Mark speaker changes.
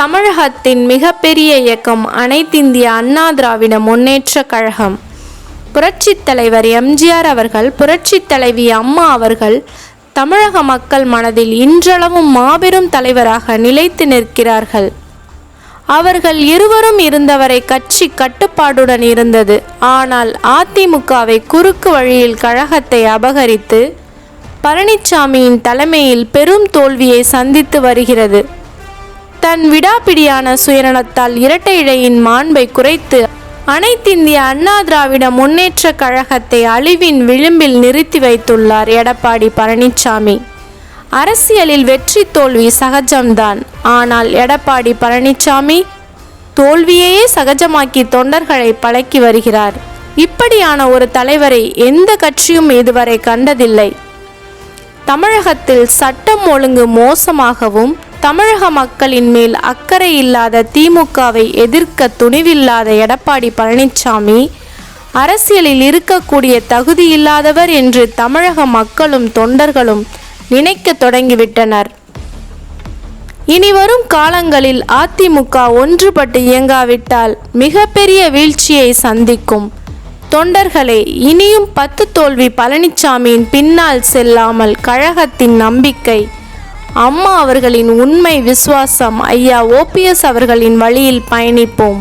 Speaker 1: தமிழகத்தின் மிகப்பெரிய இயக்கம் அனைத்திந்திய அண்ணா திராவிட முன்னேற்ற கழகம். புரட்சித் தலைவர் எம்ஜிஆர் அவர்கள் புரட்சித் தலைவி அம்மா அவர்கள் தமிழக மக்கள் மனதில் இன்றளவும் மாபெரும் தலைவராக நிலைத்து நிற்கிறார்கள். அவர்கள் இருவரும் இருந்தவரை கட்சி கட்டுப்பாடுடன் இருந்தது. ஆனால் அதிமுகவை குறுக்கு வழியில் கழகத்தை அபகரித்து பழனிசாமியின் தலைமையில் பெரும் தோல்வியை சந்தித்து வருகிறது. தன் விடாப்பிடியான சுயநலத்தால் இரட்டை இழையின் மாண்பை குறைத்து அனைத்திந்திய அண்ணா திராவிட முன்னேற்ற கழகத்தை அழிவின் விளிம்பில் நிறுத்தி வைத்துள்ளார் எடப்பாடி பழனிசாமி அரசியலில் வெற்றி தோல்வி சகஜம்தான். ஆனால் எடப்பாடி பழனிசாமி தோல்வியையே சகஜமாக்கி தொண்டர்களை பழக்கி வருகிறார். இப்படியான ஒரு தலைவரை எந்த கட்சியும் இதுவரை கண்டதில்லை. தமிழகத்தில் சட்டம் ஒழுங்கு மோசமாகவும் தமிழக மக்களின் மேல் அக்கறை இல்லாத திமுகவை எதிர்க்க துணிவில்லாத எடப்பாடி பழனிசாமி அரசியலில் இருக்கக்கூடிய தகுதியில்லாதவர் என்று தமிழக மக்களும் தொண்டர்களும் நினைக்க தொடங்கிவிட்டனர். இனி வரும் காலங்களில் அதிமுக ஒன்றுபட்டு இயங்காவிட்டால் மிகப்பெரிய வீழ்ச்சியை சந்திக்கும். தொண்டர்களே இனியும் பத்து தோல்வி பழனிசாமியின் பின்னால் செல்லாமல் கழகத்தின் நம்பிக்கை அம்மா அவர்களின் உண்மை விசுவாசம் ஐயா ஓபிஎஸ் அவர்களின் வழியில் பயணிப்போம்.